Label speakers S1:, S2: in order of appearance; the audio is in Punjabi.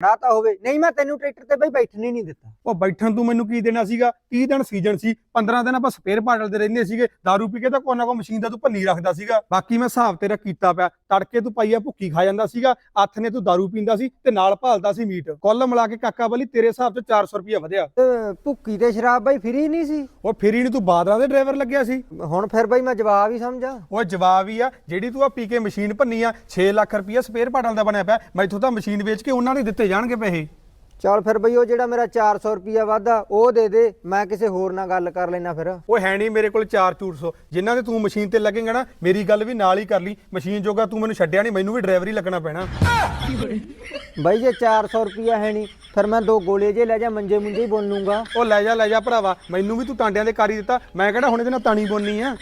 S1: ਫੜਾਤਾ ਹੋਵੇ ਨਹੀਂ ਮੈਂ ਤੈਨੂੰ ਟਰੈਕਟਰ ਤੇ ਬਈ ਬੈਠਣ ਹੀ ਨਹੀਂ ਦਿੱਤਾ
S2: ਉਹ ਬੈਠਣ ਤੂੰ ਮੈਨੂੰ ਕੀ ਦੇਣਾ ਸੀਗਾ 30 ਦਿਨ ਸੀਜ਼ਨ ਸੀ 15 ਦਿਨ ਆਪਾਂ ਸਪੇਅਰ ਪਾਟਲਦੇ ਰਹਿੰਦੇ ਸੀਗੇ दारू ਪੀ ਕੇ ਤਾਂ ਕੋਈ ਨਾ ਕੋਈ ਮਸ਼ੀਨ ਦਾ ਤੂੰ ਭੰਨੀ ਰੱਖਦਾ ਸੀਗਾ ਬਾਕੀ ਮੈਂ ਹਿਸਾਬ ਤੇਰਾ ਕੀਤਾ ਪਿਆ ਤੜਕੇ ਤੂੰ ਪਾਈਆ ਭੁੱਕੀ ਖਾ ਜਾਂਦਾ ਸੀਗਾ ਹੱਥ ਨੇ ਤੂੰ दारू ਪੀਂਦਾ ਸੀ ਤੇ ਨਾਲ ਭਾਲਦਾ ਸੀ ਮੀਟ ਕੁੱਲ ਮਿਲਾ ਕੇ ਕਾਕਾ ਬਲੀ ਤੇਰੇ ਹਿਸਾਬ ਤੇ 400 ਰੁਪਇਆ ਵਧਿਆ
S1: ਤੇ ਭੁੱਕੀ ਤੇ ਸ਼ਰਾਬ ਬਈ ਫਰੀ ਨਹੀਂ ਸੀ
S2: ਉਹ ਫੇਰੀ ਨਹੀਂ ਤੂੰ ਬਾਦਲਾਂ ਦੇ ਡਰਾਈਵਰ ਲੱਗਿਆ ਸੀ
S1: ਹੁਣ ਫਿਰ ਬਈ ਮੈਂ ਜਵਾਬ ਹੀ ਸਮਝਾਂ
S2: ਉਹ ਜਵਾਬ ਹੀ ਆ ਜਿਹੜੀ ਤੂੰ ਆ ਪੀ ਕੇ ਮਸ਼ੀਨ ਭੰਨੀ ਆ 6 ਲੱਖ ਰੁਪਇਆ ਸਪੇਅਰ ਪਾਟਲ ਦਾ ਬਣਿਆ ਪਿਆ ਮੈਥੋਂ ਤਾਂ ਮਸ਼ੀਨ ਵੇਚ ਕੇ ਉਹਨਾਂ ਨੇ ਦਿੱਤੇ ਜਾਣਗੇ ਪੈਸੇ?
S1: ਚੱਲ ਫਿਰ ਬਈ ਉਹ ਜਿਹੜਾ ਮੇਰਾ 400 ਰੁਪਿਆ ਵਾਧਾ ਉਹ ਦੇ ਦੇ ਮੈਂ ਕਿਸੇ ਹੋਰ ਨਾਲ ਗੱਲ ਕਰ ਲੈਣਾ ਫਿਰ।
S2: ਉਹ ਹੈ ਨਹੀਂ ਮੇਰੇ ਕੋਲ 4-400 ਜਿਨ੍ਹਾਂ ਤੇ ਤੂੰ ਮਸ਼ੀਨ ਤੇ ਲੱਗੇਗਾ ਨਾ ਮੇਰੀ ਗੱਲ ਵੀ ਨਾਲ ਹੀ ਕਰ ਲਈ। ਮਸ਼ੀਨ ਜੋਗਾ ਤੂੰ ਮੈਨੂੰ ਛੱਡਿਆ ਨਹੀਂ ਮੈਨੂੰ ਵੀ ਡਰਾਈਵਰ ਹੀ ਲੱਗਣਾ ਪੈਣਾ।
S1: ਬਈ ਜੇ 400 ਰੁਪਿਆ ਹੈ ਨਹੀਂ ਫਿਰ ਮੈਂ ਦੋ ਗੋਲੇ ਜੇ ਲੈ ਜਾ ਮੰਜੇ ਮੁੰਜੇ ਹੀ ਬੁਣ ਲੂੰਗਾ।
S2: ਉਹ ਲੈ ਜਾ ਲੈ ਜਾ ਭਰਾਵਾ। ਮੈਨੂੰ ਵੀ ਤੂੰ ਟਾਂਡਿਆਂ ਦੇ ਕਰ ਦਿੱਤਾ। ਮੈਂ ਕਿਹੜਾ ਹੁਣ ਇਹਦੇ ਨਾਲ ਤਾਣੀ ਬੋਲਣੀ ਆ?